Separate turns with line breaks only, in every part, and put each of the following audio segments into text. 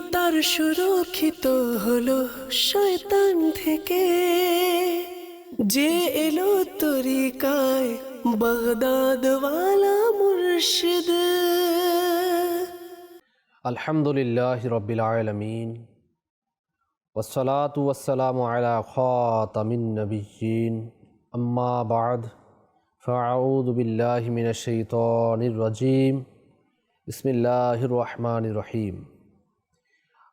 তার সুরক্ষিত হলো শয়তান থেকে যে এলো তরিকায় বাগদাদওয়ালা মুর্শিদ
আলহামদুলিল্লাহ রবিল আলমিন ওসলাত ওসালাম আলা খাতামিন নবীন আম্মা বাদ ফাউদ বিল্লাহ মিন শৈতানির রাজিম বিসমিল্লাহির রহমানির রহিম الصلاة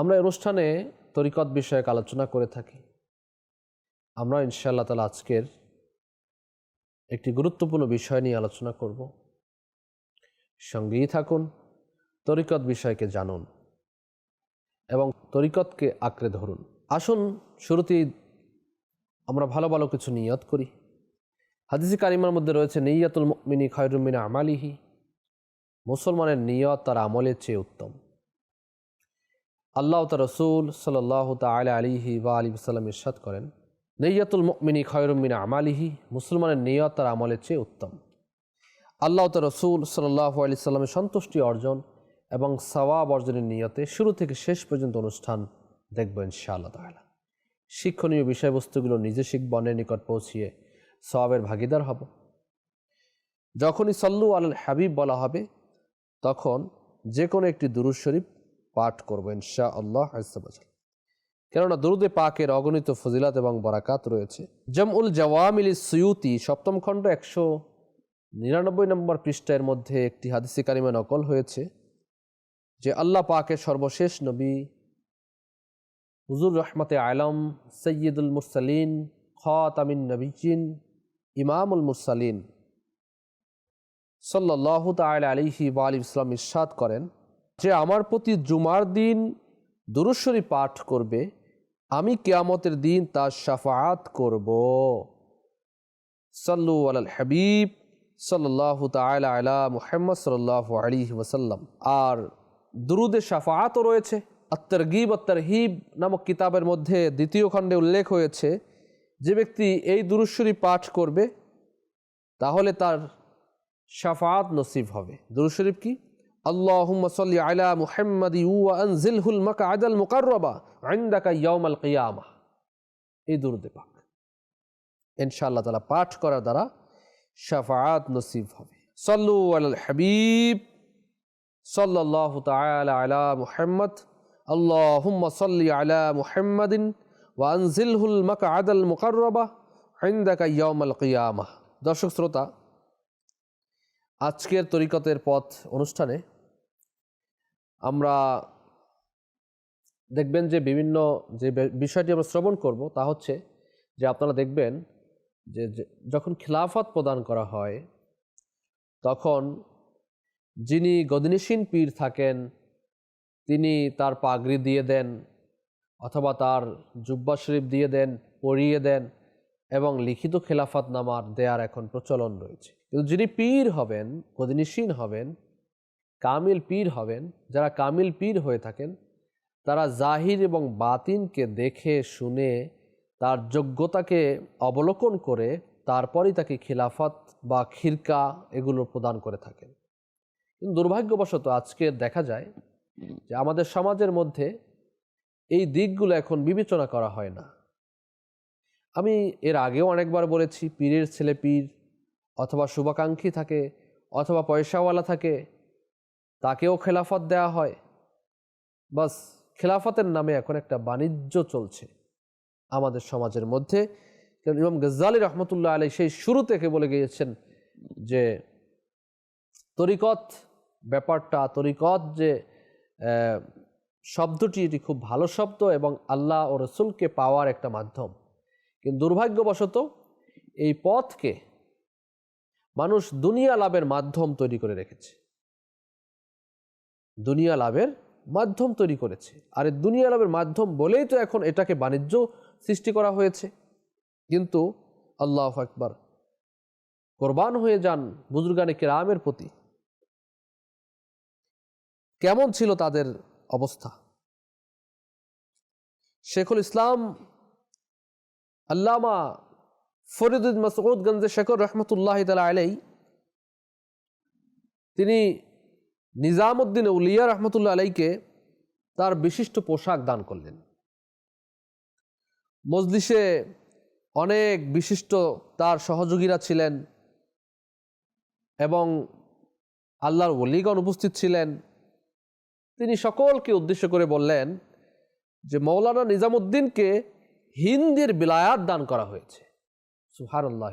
আমরা অনুষ্ঠানে তরিকত বিষয়ক আলোচনা করে থাকি। আমরা ইনশাআল্লাহ তালা আজকের একটি গুরুত্বপূর্ণ বিষয় নিয়ে আলোচনা করব। সঙ্গেই থাকুন, তরিকত বিষয়কে জানুন এবং তরিকতকে আঁকড়ে ধরুন। আসুন, শুরুতেই আমরা ভালো ভালো কিছু নিয়ত করি। হাদিসি কারিমার মধ্যে রয়েছে, নিয়াতুল মিনি খয়রুমিনা আমালিহি। মুসলমানের নিয়ত তার আমলের চেয়ে উত্তম। আল্লাহ তার রসুল সাল্লাহ তালা আলিহি বা আলী সাল্লাম ইরশাদ করেন নেয়াতুল মিনি খয়রুমিনা আমালিহি মুসলমানের নিয়ত তার আমলের চেয়ে উত্তম। আল্লাহ তার রসুল সাল্লাহ আলি সাল্লামের সন্তুষ্টি অর্জন এবং সওয়াব অর্জনের নিয়তে শুরু থেকে শেষ পর্যন্ত অনুষ্ঠান দেখবেন ইনশাআল্লাহ তালা শিক্ষণীয় বিষয়বস্তুগুলো নিজে শিখব অন্যের নিকট পৌঁছিয়ে সওয়াবের ভাগিদার হব। যখনই সল্লু আল হাবিব বলা হবে, তখন যে কোনো একটি দুরুদ শরীফ পাঠ করব ইনশা আল্লাহ কেননা দুরুদে পাকের অগণিত ফজিলাত এবং বরাকাত রয়েছে। জমউল জওয়ামিল সুয়ুতি, সপ্তম খণ্ড, একশো নিরানব্বই নম্বর পৃষ্ঠার মধ্যে একটি হাদিসি কারিমা নকল হয়েছে যে আল্লাহ পাকের সর্বশেষ নবী হুজুর রহমতে আলম সৈয়দুল মুরসালিন খাতামিন নবীজিন ইমামুল মুরসালিন সাল্লাহ তাল আলিহি বা আলী ইসলাম ইরশাদ করেন। যে আমার প্রতি জুমার দিন দুরুশ্বরী পাঠ করবে, আমি কেয়ামতের দিন তার সাফাত করব। সাল্লু আল হাবিব সাল্লাহ তালা আলা মুহাম্মদ সাল্লাহ আলী ওসাল্লাম আর দুরুদে সাফাতও রয়েছে। আত্তরগিব, আত্তরহিব নামক কিতাবের মধ্যে দ্বিতীয় খণ্ডে উল্লেখ হয়েছে, যে ব্যক্তি এই দুরুশ্বরী পাঠ করবে, তাহলে তার সাফাত নসিব হবে। দুরুশরীফ কি? আল্লাহুম্মা সাল্লি আলা মুহাম্মাদ ইউ আনজিলহুল মাকআদাল মুকাররাবা ইনদাকা ইয়াউমাল কিয়ামা এই দুরুদে পাক ইনশাআল্লাহ তাআলা পাঠ করার দ্বারা শাফাআত নসিব হবে সল্লু আলাল হাবিব সাল্লাল্লাহু তাআলা আলা মুহাম্মদ আল্লাহুম্মা সাল্লি আলা মুহাম্মাদিন ওয়া আনজিলহুল মাকআদাল মুকাররাবা ইনদাকা ইয়াউমাল কিয়ামা দর্শক শ্রোতা, আজকের তরিকতের পথ অনুষ্ঠানে আমরা দেখবেন যে বিভিন্ন যে বিষয়টি আমরা শ্রবণ করব তা হচ্ছে যে আপনারা দেখবেন যে যখন খিলাফত প্রদান করা হয়, তখন যিনি গদিনীসীন পীর থাকেন, তিনি তার পাগড়ি দিয়ে দেন অথবা তার জুব্বা শরীফ দিয়ে দেন, পরিয়ে দেন এবং লিখিত খেলাফত নামার দেয়ার এখন প্রচলন রয়েছে। কিন্তু যিনি পীর হবেন গদিনীসীন হবেন কামিল পীর হবেন, যারা কামিল পীর হয়ে থাকেন, তারা জাহির এবং বাতিনকে দেখে, শুনে, তার যোগ্যতাকে অবলোকন করে, তারপরই তাকে খিলাফত বা খিরকা এগুলো প্রদান করে থাকেন। কিন্তু দুর্ভাগ্যবশত আজকে দেখা যায় যে আমাদের সমাজের মধ্যে এই দিকগুলো এখন বিবেচনা করা হয় না। আমি এর আগেও অনেকবার বলেছি, পীরের ছেলে পীর, অথবা শুভাকাঙ্ক্ষী থাকে, অথবা পয়সাওয়ালা থাকে তাকেও খেলাফত দেয়া হয়। বাস, খেলাফতের নামে এখন একটা বাণিজ্য চলছে আমাদের সমাজের মধ্যে। ইমাম গজ্জালি রহমতুল্লাহ আলী সেই শুরু থেকে বলে গিয়েছেন যে, তরিকত ব্যাপারটা, তরিকত যে শব্দটি এটি খুব ভালো শব্দ এবং আল্লাহ ও রসুলকে পাওয়ার একটা মাধ্যম। কিন্তু দুর্ভাগ্যবশত এই পথকে মানুষ দুনিয়া লাভের মাধ্যম তৈরি করে রেখেছে। দুনিয়া লাভের মাধ্যম তৈরি করেছে। আর দুনিয়া লাভের মাধ্যম বলেই তো এখন এটাকে বাণিজ্য সৃষ্টি করা হয়েছে। কিন্তু আল্লাহ আকবার কোরবান হয়ে যান বুজুর্গানে কেরামের প্রতি। কেমন ছিল তাদের অবস্থা? শেখুল ইসলাম আল্লামা ফরিদুদ মাসউদগঞ্জে শেখর রহমতুল্লাহ তালা আলাই তিনি নিজামুদ্দিন উলিয়া রহমতুল্লাহ আলাইকে তার বিশিষ্ট পোশাক দান করলেন। মজলিসে অনেক বিশিষ্ট তার সহযোগীরা ছিলেন এবং আল্লাহর ওলিগণ উপস্থিত ছিলেন। তিনি সকলকে উদ্দেশ্য করে বললেন যে, মৌলানা নিজামুদ্দিনকে হিন্দির বিলায়াত দান করা হয়েছে। সুহার আল্লাহ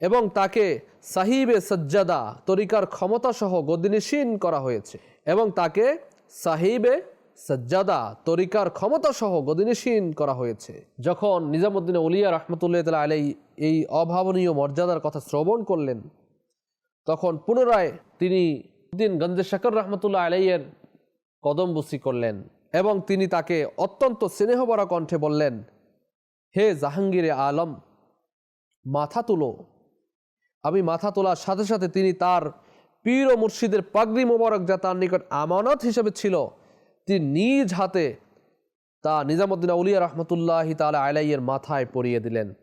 এবং তাকে সাহিবে সজ্জাদা, তরিকার ক্ষমতা সহ গদিনিসীন করা হয়েছে। এবং তাকে সাহিবে সজ্জাদা, তরিকার ক্ষমতা সহ গদিনিসীন করা হয়েছে। যখন নিজামুদ্দিন উলিয়া রহমতুল্লাহ তালা আলাই এই অভাবনীয় মর্যাদার কথা শ্রবণ করলেন, তখন পুনরায় তিনি উদ্দিন গঞ্জে শেখর রহমতুল্লাহ আলাইয়ের কদম বুসি করলেন এবং তিনি তাকে অত্যন্ত স্নেহবরা কণ্ঠে বললেন, হে জাহাঙ্গীরে আলম, মাথা তুলো। আমি মাথা তোলার সাথে সাথে তিনি তার পীর ও মুর্শিদের পাগড়ি মোবারক যা তার নিকট আমানত হিসেবে ছিল, তিনি নিজ হাতে তা নিজামুদ্দিন উলিয়া রহমতুল্লাহ তালা আলাইয়ের মাথায় পরিয়ে দিলেন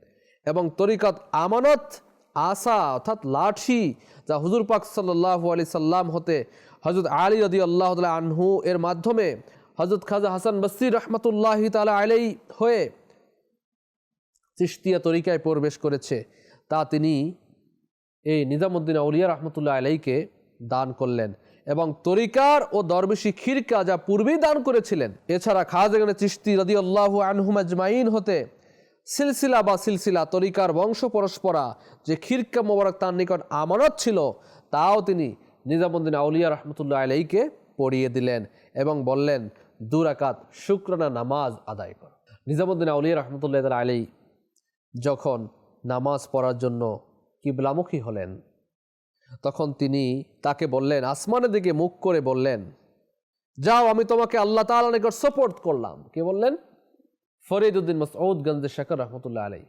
এবং তরিকত আমানত আসা অর্থাৎ লাঠি যা হুজুর পাক সাল্লাহ আলি সাল্লাম হতে হজরত আলী রদি আল্লাহ আনহু এর মাধ্যমে হজরত খাজা হাসান বসির রহমতুল্লাহ তালা আলাই হয়ে চিস্তিয়া তরিকায় প্রবেশ করেছে। তা তিনি এই নিজামুদ্দিন আউলিয়া রহমতুল্লাহ আলাইকে দান করলেন এবং তরিকার ও দরবেশি খিরকা যা পূর্বেই দান করেছিলেন। এছাড়া খাজাগানে চিস্তি রদি আল্লাহ আনহুমাজমাইন হতে সিলসিলা বা সিলসিলা তরিকার বংশ পরস্পরা যে খিরকা মোবারক তার নিকট আমানত ছিল, তাও তিনি নিজামুদ্দিন আউলিয়া রহমতুল্লাহ আলাইকে পড়িয়ে দিলেন এবং বললেন দুরাকাত শুক্রানা নামাজ আদায় কর। নিজামুদ্দিন আউলিয়া রহমতুল্লাহ আলাই যখন নামাজ পড়ার জন্য কিবলামুখী হলেন। তখন তিনি তাকে বললেন, আসমানের দিকে মুখ করে বললেন, যাও, আমি তোমাকে আল্লাহ তাআলা নিকট সাপোর্ট করলাম। কে বললেন? ফরিদুদ্দিন মসউদগঞ্জে শেখর রহমতুল্লাহ আলাই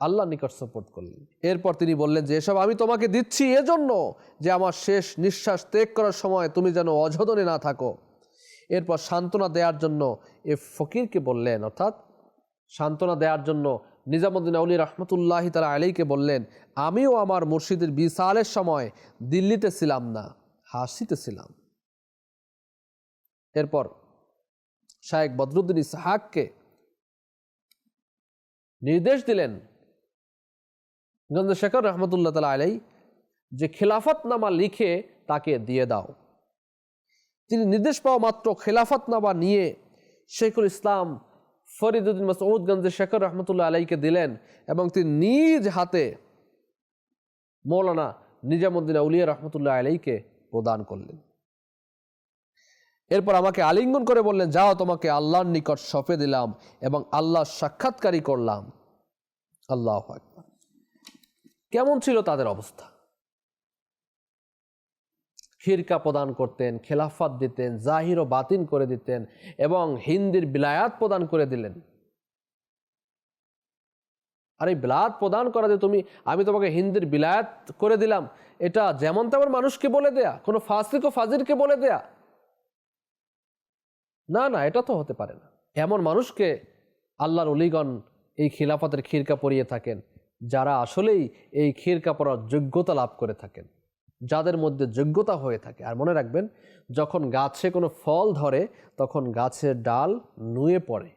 আল্লাহ নিকট সাপোর্ট করলেন। এরপর তিনি বললেন যে, এসব আমি তোমাকে দিচ্ছি এজন্য যে আমার শেষ নিঃশ্বাস ত্যাগ করার সময় তুমি যেন অঝদনে না থাকো। এরপর সান্ত্বনা দেওয়ার জন্য এ ফকিরকে বললেন, অর্থাৎ সান্ত্বনা দেওয়ার জন্য নিজামুদ্দিন আউলি রহমতুল্লাহ তালা আলীকে বললেন, আমিও আমার মুর্শিদের বিশালের সময় দিল্লিতে ছিলাম না, হাসিতে ছিলাম। এরপর শায়েক বদরুদ্দিন ইসহাককে নির্দেশ দিলেন গঞ্জ শেখর রহমতুল্লাহ তালা আলাই যে খেলাফতনামা লিখে তাকে দিয়ে দাও। তিনি নির্দেশ পাওয়া মাত্র খেলাফতনামা নিয়ে শেখুল ইসলাম ফরিদুদ্দিন মাসউদগঞ্জের শেখর রহমতুল্লাহ আলাইকে দিলেন এবং তিনি নিজ হাতে মৌলানা নিজামুদ্দিন আউলিয়া রহমতুল্লাহ আলাইকে প্রদান করলেন। এরপর আমাকে আলিঙ্গন করে বললেন, যাও, তোমাকে আল্লাহর নিকট সঁপে দিলাম এবং আল্লাহর সাক্ষাৎকারী করলাম। আল্লাহ কেমন ছিল তাদের অবস্থা? খিরকা প্রদান করতেন, খেলাফত দিতেন, জাহির ও বাতিন করে দিতেন এবং হিন্দির বিলায়াত প্রদান করে দিলেন। আর এই বিলায়াত প্রদান করা যে তুমি, আমি তোমাকে হিন্দির বিলায়াত করে দিলাম, এটা যেমন তেমন মানুষকে বলে দেয়া, কোনো ফাসিক ও ফাজিরকে বলে দেয়া। না না, এটা তো হতে পারে না। এমন মানুষকে আল্লাহর অলিগণ এই খিলাফতের খিরকা পরিয়ে থাকেন, যারা আসলেই এই খিরকা পড়ার যোগ্যতা লাভ করে থাকেন। যাদের মধ্যে যোগ্যতা হয়ে থাকে। আর মনে রাখবেন, যখন গাছে কোনো ফল ধরে, তখন গাছের ডাল নুয়ে পড়ে।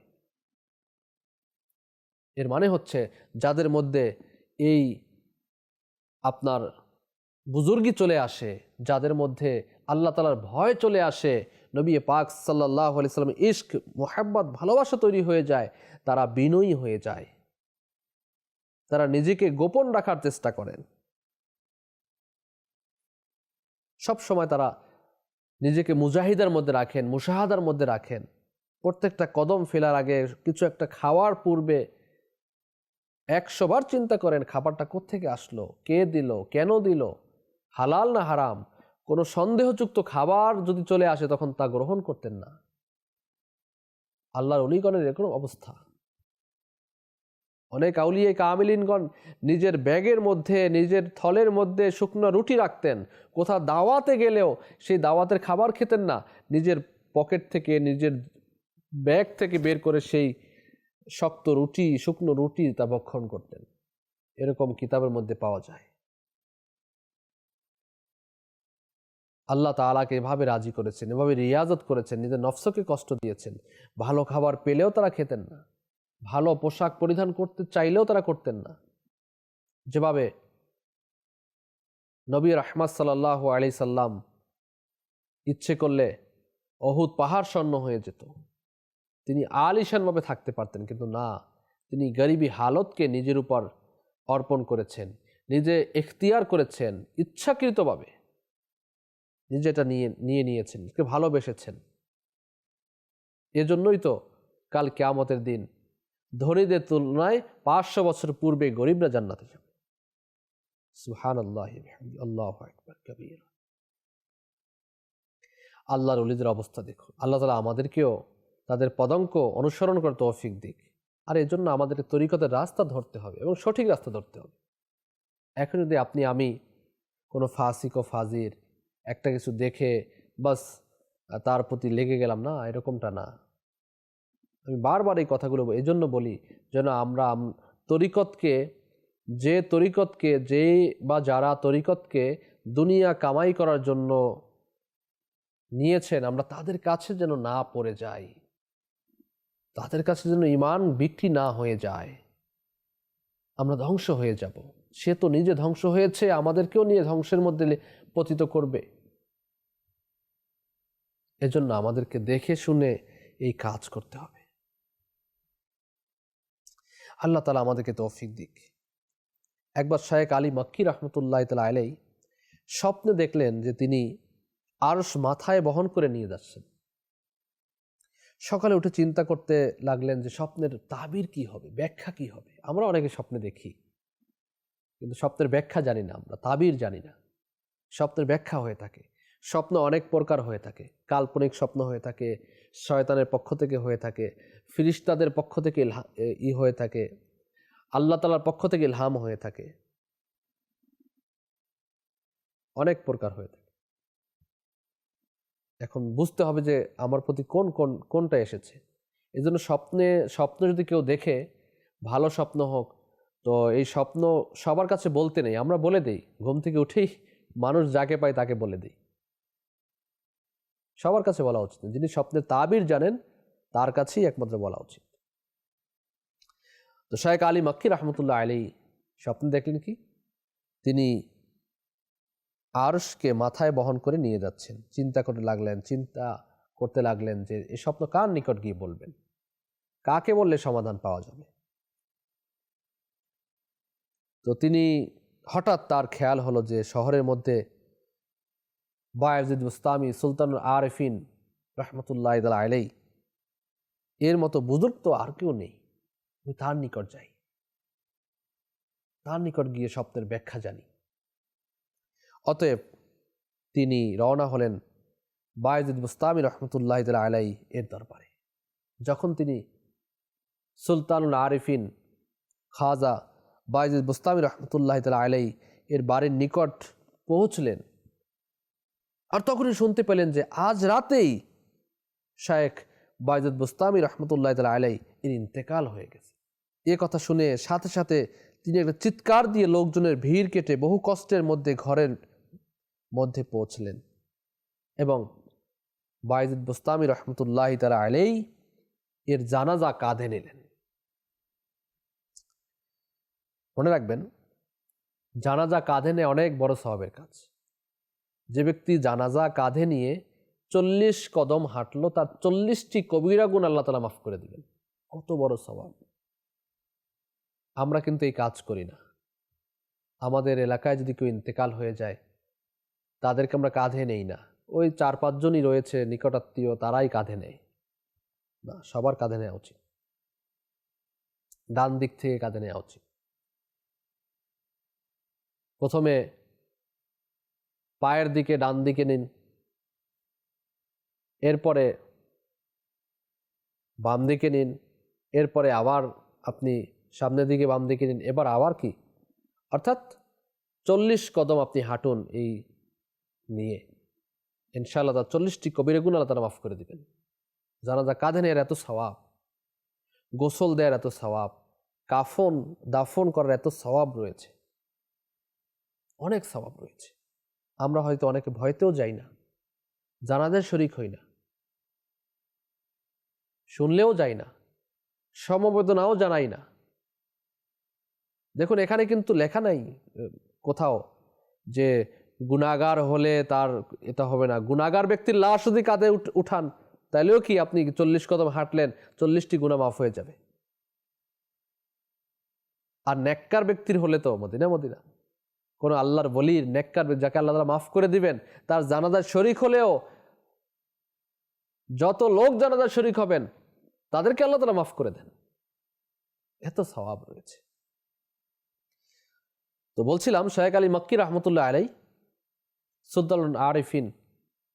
এর মানে হচ্ছে, যাদের মধ্যে এই আপনার বুজুর্গি চলে আসে, যাদের মধ্যে আল্লাহ তালার ভয় চলে আসে, নবী পাক সাল্লাহ আলি সাল্লাম ইস্ক মোহাব্বত, ভালোবাসা তৈরি হয়ে যায়, তারা বিনয়ী হয়ে যায়। তারা নিজেকে গোপন রাখার চেষ্টা করেন। সব সময় তারা নিজেকে মুজাহিদের মধ্যে রাখেন, মুশাহাদার মধ্যে রাখেন। প্রত্যেকটা কদম ফেলার আগে কিছু একটা খাওয়ার পূর্বে একশো বার চিন্তা করেন, খাবারটা কোত্থেকে আসলো? কে দিল? কেন দিল? হালাল না হারাম? কোনো সন্দেহযুক্ত খাবার যদি চলে আসে তখন তা গ্রহণ করতেন না। আল্লাহর অলিগণের এরকম অবস্থা। অনেক আউলিয়ে কামিলিনগণ নিজের ব্যাগের মধ্যে, নিজের থলের মধ্যে শুকনো রুটি রাখতেন। কোথাও দাওয়াতে গেলেও সেই দাওয়াতের খাবার খেতেন না। নিজের পকেট থেকে, নিজের ব্যাগ থেকে বের করে সেই শক্ত রুটি, শুকনো রুটি তা ভক্ষণ করতেন। এরকম কিতাবের মধ্যে পাওয়া যায়। আল্লাহ তালাকে এভাবে রাজি করেছেন, এভাবে রিয়াজত করেছেন, নিজের নফসকে কষ্ট দিয়েছেন। ভালো খাবার পেলেও তারা খেতেন না। ভালো পোশাক পরিধান করতে চাইলেও তারা করতেন না। যেভাবে নবী রহমাদ সাল্লাহ আলি সাল্লাম ইচ্ছে করলে অহুদ পাহাড় স্বর্ণ হয়ে যেত। তিনি আলিশানভাবে থাকতে পারতেন, কিন্তু না, তিনি গরিবী হালতকে নিজের উপর অর্পণ করেছেন, নিজে এখতিয়ার করেছেন, ইচ্ছাকৃতভাবে। নিজে এটা নিয়ে নিয়ে নিয়েছেন ভালোবেসেছেন। এজন্যই তো কাল কেয়ামতের দিন ধনীদের তুলনায় পাঁচশো বছর পূর্বে গরিবরা জান্নাতে যাবে। সুহান আল্লাহ আল্লাহ আল্লাহর অলিদের অবস্থা দেখুন আল্লাহ তালা আমাদেরকেও তাদের পদঙ্ক অনুসরণ করে তৌফিক দিক। আর এর জন্য আমাদেরকে তরিকতের রাস্তা ধরতে হবে এবং সঠিক রাস্তা ধরতে হবে। এখন যদি আপনি, আমি কোনো ফাসিক ও ফাজির একটা কিছু দেখে বাস, তার প্রতি লেগে গেলাম, না, এরকমটা না। আমি বারবার এই কথাগুলো এই জন্য বলি যেন আমরা তরিকতকে, যে তরিকতকে যে বা যারা তরিকতকে দুনিয়া কামাই করার জন্য নিয়েছেন, আমরা তাদের কাছে যেন না পড়ে যাই। তাদের কাছে যেন ইমান বিক্রি না হয়ে যায়। আমরা ধ্বংস হয়ে যাব। সে তো নিজে ধ্বংস হয়েছে, আমাদেরকেও নিয়ে ধ্বংসের মধ্যে পতিত করবে। এজন্য আমাদেরকে দেখে শুনে এই কাজ করতে হবে। আল্লাহ তালা আমাদেরকে তৌফিক দিক। একবার শায়েক আলী মক্কি রহমতুল্লাহ তালা আলাই স্বপ্নে দেখলেন যে তিনি আরস মাথায় বহন করে নিয়ে যাচ্ছেন। সকালে উঠে চিন্তা করতে লাগলেন যে স্বপ্নের তাবির কি হবে, ব্যাখ্যা কি হবে? আমরা অনেকে স্বপ্নে দেখি, কিন্তু স্বপ্নের ব্যাখ্যা জানি না আমরা, তাবির জানি না। স্বপ্নের ব্যাখ্যা হয়ে থাকে, স্বপ্ন অনেক প্রকার হয়ে থাকে, কাল্পনিক স্বপ্ন হয়ে থাকে শয়তানের পক্ষ থেকে হয়ে থাকে, ফিরিস্তাদের পক্ষ থেকে ই হয়ে থাকে, আল্লাহ তালার পক্ষ থেকে ইলহাম হয়ে থাকে। অনেক প্রকার হয়ে থাকে। এখন বুঝতে হবে যে আমার প্রতি কোন কোন, কোনটা এসেছে। এই জন্য স্বপ্নে, স্বপ্ন যদি কেউ দেখে, ভালো স্বপ্ন হোক, তো এই স্বপ্ন সবার কাছে বলতে নেই, আমরা বলে দিই। ঘুম থেকে উঠেই মানুষ যাকে পায় তাকে বলে দিই। সবার কাছে বলা উচিত। যিনি স্বপ্নের তাবির জানেন, তার কাছেই একমাত্র বলা উচিত। তো শাহেক আলী মক্কি রহমতুল্লাহ আলী স্বপ্ন দেখলেন কি? তিনি আরশকে মাথায় বহন করে নিয়ে যাচ্ছেন। চিন্তা করতে লাগলেন, চিন্তা করতে লাগলেন যে এই স্বপ্ন কার নিকট গিয়ে বলবেন? কাকে বললে সমাধান পাওয়া যাবে? তো তিনি হঠাৎ তার খেয়াল হলো যে শহরের মধ্যে বায়জিদ মুস্তামি সুলতান আরফিন রহমতুল্লাহ আলাই এর মতো বুজুর্গ তো আর কেউ নেই। আমি তার নিকট যাই। তার নিকট গিয়ে স্বপ্নের ব্যাখ্যা জানি। অতএব তিনি রওনা হলেন বায়জিদ মুস্তামি রহমতুল্লাহ আলাই এর দরবারে। যখন তিনি সুলতানুল আরিফিন খাজা বায়জিদ মুস্তামি রহমতুল্লাহ আলাই এর বাড়ির নিকট পৌঁছলেন আর তখনই শুনতে পেলেন যে আজ রাতেই শায়েখ বায়জুদ বুস্তামি রহমতুল্লাহ তালা আলাই এর ইন্তেকাল হয়ে গেছে। এ কথা শুনে সাথে সাথে তিনি একটা চিৎকার দিয়ে লোকজনের ভিড় কেটে বহু কষ্টের মধ্যে ঘরের মধ্যে পৌঁছলেন এবং বায়জুদ বুস্তামি রহমতুল্লাহ তালা আলাই এর জানাজা কাঁধে নিলেন। মনে রাখবেন, জানাজা কাঁধে নেয় অনেক বড় স্বভাবের কাজ। যে ব্যক্তি জানাজা কাঁধে নিয়ে চল্লিশ কদম হাঁটলো, তার চল্লিশটি কবিরা গুণ আল্লাহ তালা মাফ করে দিবেন। কত বড় স্বভাব আমরা কিন্তু এই কাজ করি না। আমাদের এলাকায় যদি কেউ ইন্তেকাল হয়ে যায়, তাদেরকে আমরা কাঁধে নেই না। ওই চার পাঁচজনই রয়েছে, নিকটাত্মীয়, তারাই কাঁধে নেয়। না, সবার কাঁধে নেওয়া উচিত। ডান দিক থেকে কাঁধে নেওয়া উচিত। প্রথমে পায়ের দিকে, ডান দিকে নিন। এরপরে বাম দিকে নিন। এরপরে আবার আপনি সামনের দিকে, বাম দিকে নিন। এবার আবার কি? অর্থাৎ চল্লিশ কদম আপনি হাঁটুন এই নিয়ে। ইনশাআল্লাহ তার চল্লিশটি কবিরে গুণ আল্লাহ তারা মাফ করে দিবেন। জানাজা কাঁধে নেওয়ার এত সওয়াব, গোসল দেওয়ার এত সওয়াব, কাফন, দাফন করার এত সওয়াব রয়েছে। অনেক সওয়াব রয়েছে। আমরা হয়তো অনেকে ভয়তেও যাই না জানাদের শরিক হই না, শুনলেও যাই না, সমবেদনাও জানাই না। দেখুন, এখানে কিন্তু লেখা নাই কোথাও যে গুণাগার হলে তার এটা হবে না। গুণাগার ব্যক্তির লাশ যদি কাঁধে উঠান তাহলেও কি আপনি চল্লিশ কদম হাঁটলেন, চল্লিশটি গুণা মাফ হয়ে যাবে। আর নেককার ব্যক্তির হলে তো মদিনা মদিনা। কোনো আল্লাহর বলির নেককার যাকে আল্লাহ তাআলা মাফ করে দিবেন, তার জানাজার শরিক হলেও যত লোক জানাজার শরিক হবেন, তাদেরকে আল্লাহ তালা মাফ করে দেন। এত স্বভাব রয়েছে। তো বলছিলাম শাহেক আলী মক্কি রহমতুল্লাহ আলাই সুদ্দাল আরিফিন,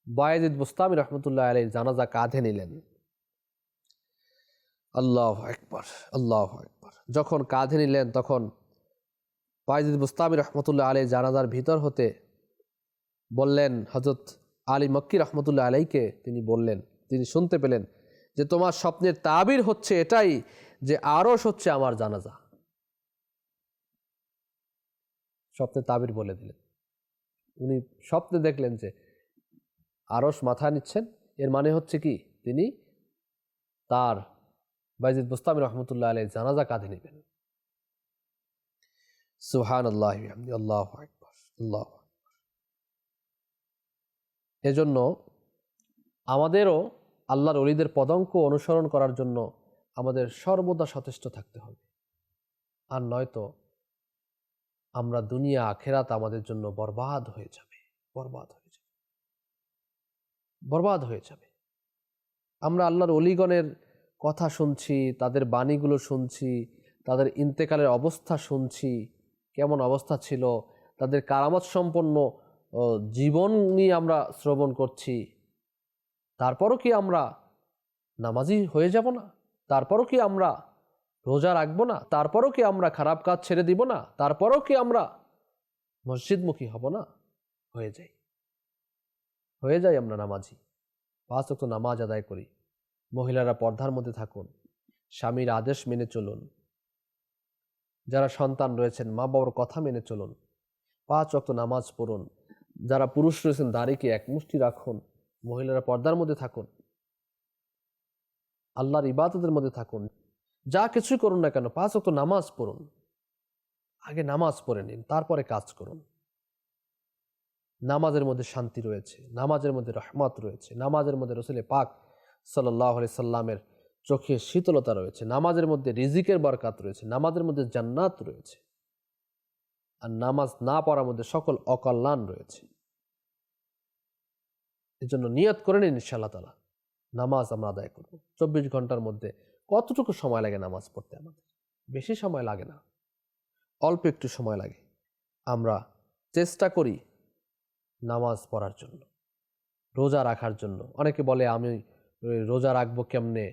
বায়েজিদ বুস্তামি রহমতুল্লাহ আলাই জানাজা কাঁধে নিলেন। আল্লাহ একবার আল্লাহ একবার যখন কাঁধে নিলেন, তখন বায়েজিদ বুস্তামি রহমতুল্লাহ আলাই জানাজার ভিতর হতে বললেন হজরত আলী মক্কি রহমতুল্লাহ আলাইকে তিনি বললেন, তিনি শুনতে পেলেন যে তোমার স্বপ্নের তাবির হচ্ছে এটাই যে আরস হচ্ছে আমার জানাজা। স্বপ্নে তাবির বলে দিলেন। উনি স্বপ্নে দেখলেন যে আরস মাথা নিচ্ছেন, এর মানে হচ্ছে কি, তিনি তার বাইজিদ মুস্তামি রহমতুল্লাহ আলাই জানাজা কাঁধে নেবেন। সুহান আল্লাহ আল্লাহ আল্লাহ এজন্য আমাদেরও আল্লাহর অলিদের পদঙ্ক অনুসরণ করার জন্য আমাদের সর্বদা সচেষ্ট থাকতে হবে। আর নয়তো আমরা দুনিয়া, আখেরাত আমাদের জন্য বরবাদ হয়ে যাবে, বরবাদ হয়ে যাবে, বরবাদ হয়ে যাবে। আমরা আল্লাহর অলিগণের কথা শুনছি, তাদের বাণীগুলো শুনছি, তাদের ইন্তেকালের অবস্থা শুনছি কেমন অবস্থা ছিল, তাদের কারামত সম্পন্ন জীবন নিয়ে আমরা শ্রবণ করছি। তারপরও কি আমরা নামাজি হয়ে যাব না? তারপরও কি আমরা রোজা রাখব না? তারপরও কি আমরা খারাপ কাজ ছেড়ে দিব না? তারপরও কি আমরা মসজিদমুখী হব না? হয়ে যাই। হয়ে যাই আমরা নামাজি। পাঁচ ওয়াক্ত নামাজ আদায় করি। মহিলারা পর্দার মধ্যে থাকুন। স্বামীর আদেশ মেনে চলুন। যারা সন্তান রয়েছেন, মা বাবার কথা মেনে চলুন। পাঁচ ওয়াক্ত নামাজ পড়ুন। যারা পুরুষ রয়েছেন, দাড়িকে এক মুষ্টি রাখুন। মহিলারা পর্দার মধ্যে থাকুন। আল্লাহর ইবাদতের মধ্যে থাকুন। যা কিছুই করুন না কেন, পাঁচ ওয়াক্ত নামাজ পড়ুন। আগে নামাজ পড়ে নিন, তারপরে কাজ করুন। নামাজের মধ্যে শান্তি রয়েছে, নামাজের মধ্যে রহমত রয়েছে। নামাজের মধ্যে রসুল পাক সাল্লাহ সাল্লামের চোখে শীতলতা রয়েছে, নামাজের মধ্যে রিজিকের বরকাত রয়েছে, নামাজের মধ্যে জান্নাত রয়েছে। আর নামাজ না পড়ার মধ্যে সকল অকল্যাণ রয়েছে। এজন্য নিয়ত করে নিন ইনশাল্লাহ তালা নামাজ আমরা আদায় করব। চব্বিশ ঘণ্টার মধ্যে কতটুকু সময় লাগে নামাজ পড়তে আমাদের? বেশি সময় লাগে না, অল্প একটু সময় লাগে। আমরা চেষ্টা করি নামাজ পড়ার জন্য, রোজা রাখার জন্য। অনেকে বলে, আমি রোজা রাখব কেমনে?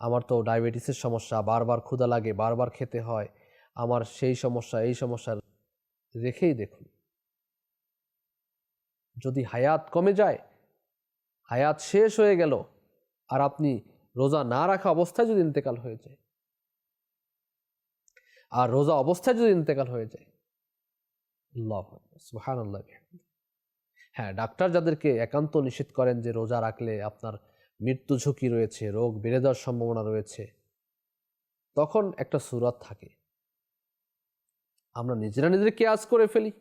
আমার তো ডায়াবেটিসের সমস্যা, বারবার ক্ষুধা লাগে, বারবার খেতে হয়। আমার সেই সমস্যা, এই সমস্যা রেখেই দেখুন। যদি হায়াত কমে যায়, হায়াত শেষ হয়ে গেল, আর আপনি রোজা না রাখা অবস্থায় যদি ইন্তেকাল হয়ে যায়, আর রোজা অবস্থায় যদি ইন্তেকাল হয়ে যায় হ্যাঁ ডাক্তার যাদেরকে একান্ত নিষেধ করেন যে রোজা রাখলে আপনার মৃত্যু ঝুঁকি রয়েছে, রোগ বেড়ে যাওয়ার সম্ভাবনা রয়েছে। তখন একটা সুরাত থাকে। আমরা নিজেরা নিজেরা কেয়াজ করে ফেলি।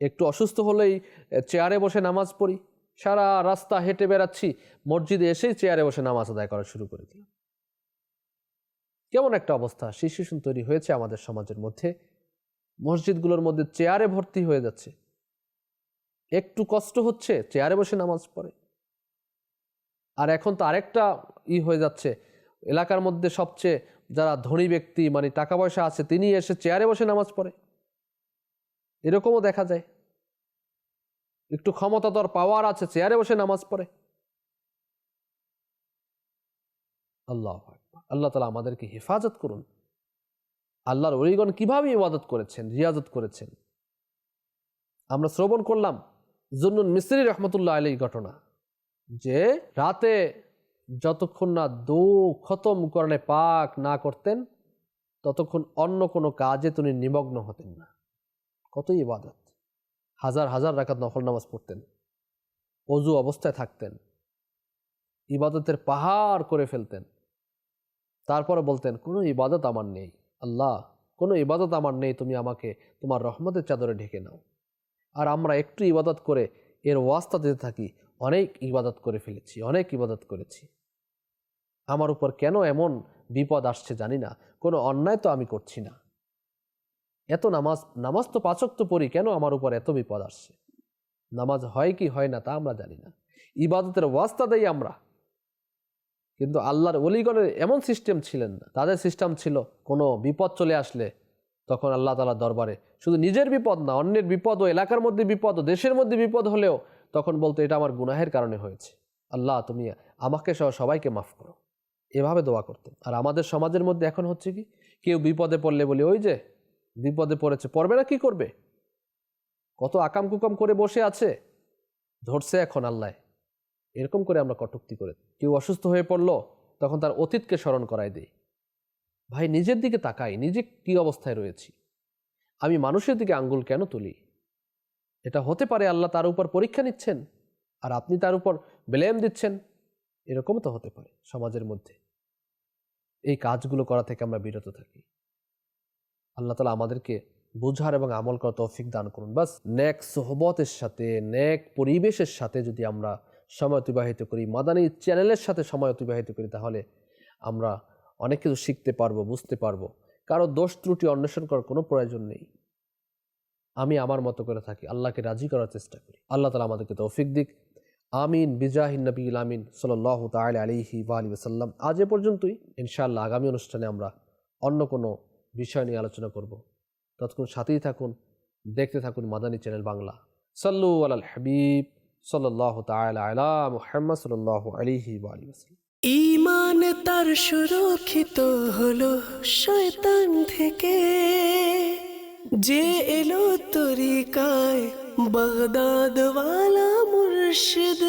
একটু অসুস্থ হলেই চেয়ারে বসে নামাজ পড়ি। সারা রাস্তা হেঁটে বেড়াচ্ছি, মসজিদে এসেই চেয়ারে বসে নামাজ আদায় করা শুরু করে দিলাম। কেমন একটা অবস্থা শিশুশন তৈরি হয়েছে আমাদের সমাজের মধ্যে। মসজিদগুলোর মধ্যে চেয়ারে ভর্তি হয়ে যাচ্ছে। একটু কষ্ট হচ্ছে, চেয়ারে বসে নামাজ পড়ে। আর এখন তো আরেকটা ই হয়ে যাচ্ছে। এলাকার মধ্যে সবচেয়ে যারা ধনী ব্যক্তি মানে টাকা পয়সা আছে, তিনি এসে চেয়ারে বসে নামাজ পড়ে। এরকমও দেখা যায়। একটু ক্ষমতা তোর পাওয়ার আছে চেয়ারে বসে নামাজ পড়ে। আল্লাহ আল্লাহ তালা আমাদেরকে হেফাজত করুন। আল্লাহর অলিগণ কীভাবে ইবাদত করেছেন, রিয়াজত করেছেন? আমরা শ্রবণ করলাম। জুন্নুন মিস্ত্রি রহমতুল্লাহ আলী ঘটনা। যে রাতে যতক্ষণ না দু খতম করণে পাক না করতেন, ততক্ষণ অন্য কোনো কাজে তিনি নিমগ্ন হতেন না। কত ইবাদত। হাজার হাজার রাখাত নফল নামাজ পড়তেন, অজু অবস্থায় থাকতেন, ইবাদতের পাহাড় করে ফেলতেন। তারপরে বলতেন, কোনো ইবাদত আমার নেই, আল্লাহ, কোনো ইবাদত আমার নেই, তুমি আমাকে তোমার রহমতের চাদরে ঢেকে নাও। আর আমরা একটু ইবাদত করে এর ওয়াস্তা দিতে থাকি অনেক ইবাদত করে ফেলেছি, অনেক ইবাদত করেছি। আমার উপর কেন এমন বিপদ আসছে জানি না, কোনো অন্যায় তো আমি করছি না। এত নামাজ নামাজ তো পাচক তো পড়ি, কেন আমার উপর এত বিপদ আসছে? নামাজ হয় কি হয় না তা আমরা জানি না। ইবাদতের ওয়াস্তা দেই আমরা। কিন্তু আল্লাহর অলিগণের এমন সিস্টেম ছিলেন না। তাদের সিস্টেম ছিল, কোনো বিপদ চলে আসলে তখন আল্লাহ তালার দরবারে শুধু নিজের বিপদ না, অন্যের বিপদ ও এলাকার মধ্যে বিপদ ও দেশের মধ্যে বিপদ হলেও তখন বলতো এটা আমার গুনাহের কারণে হয়েছে। আল্লাহ, তুমি আমাকে সহ সবাইকে মাফ করো। এভাবে দোয়া করতেন আর আমাদের সমাজের মধ্যে এখন হচ্ছে কি, কেউ বিপদে পড়লে বলি, ওই যে, বিপদে পড়েছে, পড়বে না কি করবে? কত আকাম কুকাম করে বসে আছে। ধরছে এখন আল্লাহ। এরকম করে আমরা কটুক্তি করে, কেউ অসুস্থ হয়ে পড়ল, তখন তার অতীতকে স্মরণ করাই দিই। ভাই, নিজের দিকে তাকাই, নিজে কি অবস্থায় রয়েছি? আমি মানুষের দিকে আঙ্গুল কেন তুলি? এটা হতে পারে আল্লাহ তার উপর পরীক্ষা নিচ্ছেন, আর আপনি তার উপর ব্লেম দিচ্ছেন। এরকম তো হতে পারে সমাজের মধ্যে। এই কাজগুলো করা থেকে আমরা বিরত থাকি। আল্লাহ তালা আমাদেরকে বোঝার এবং আমল করা তৌফিক দান করুন। বাস, নেক সোহবতের সাথে ন্যাক পরিবেশের সাথে যদি আমরা সময় অতিবাহিত করি, মাদানী চ্যানেলের সাথে সময় অতিবাহিত করি, তাহলে আমরা অনেক কিছু শিখতে পারব, বুঝতে পারব। কারও দোষ ত্রুটি অন্বেষণ করার কোনো প্রয়োজন নেই। আমি আমার মতো করে থাকি। আল্লাহকে রাজি করার চেষ্টা করি। আল্লাহ তালা আমাদেরকে তৌফিক দিক। আমিন। বিজাহিন নবী আমিন। সাল্লাহ তাল আলিহি আলী সাল্লাম আজ এ পর্যন্তই। ইনশাআল্লাহ আগামী অনুষ্ঠানে আমরা অন্য কোনো বিষয় নিয়ে আলোচনা করব। ততক্ষণ সাথেই থাকুন, দেখতে থাকুন মাদানী চ্যানেল বাংলা। সাল্লু আল হাবিব। সাল্লাহ তাল আলা মুহাম্মদ সাল্লাহ আলিহি বা আলী ওসাল্লাম
ইমান তার সুরক্ষিত হলো শয়তান থেকে। যে এলো তরিকায় বাগদাদওয়ালা মুর্শিদ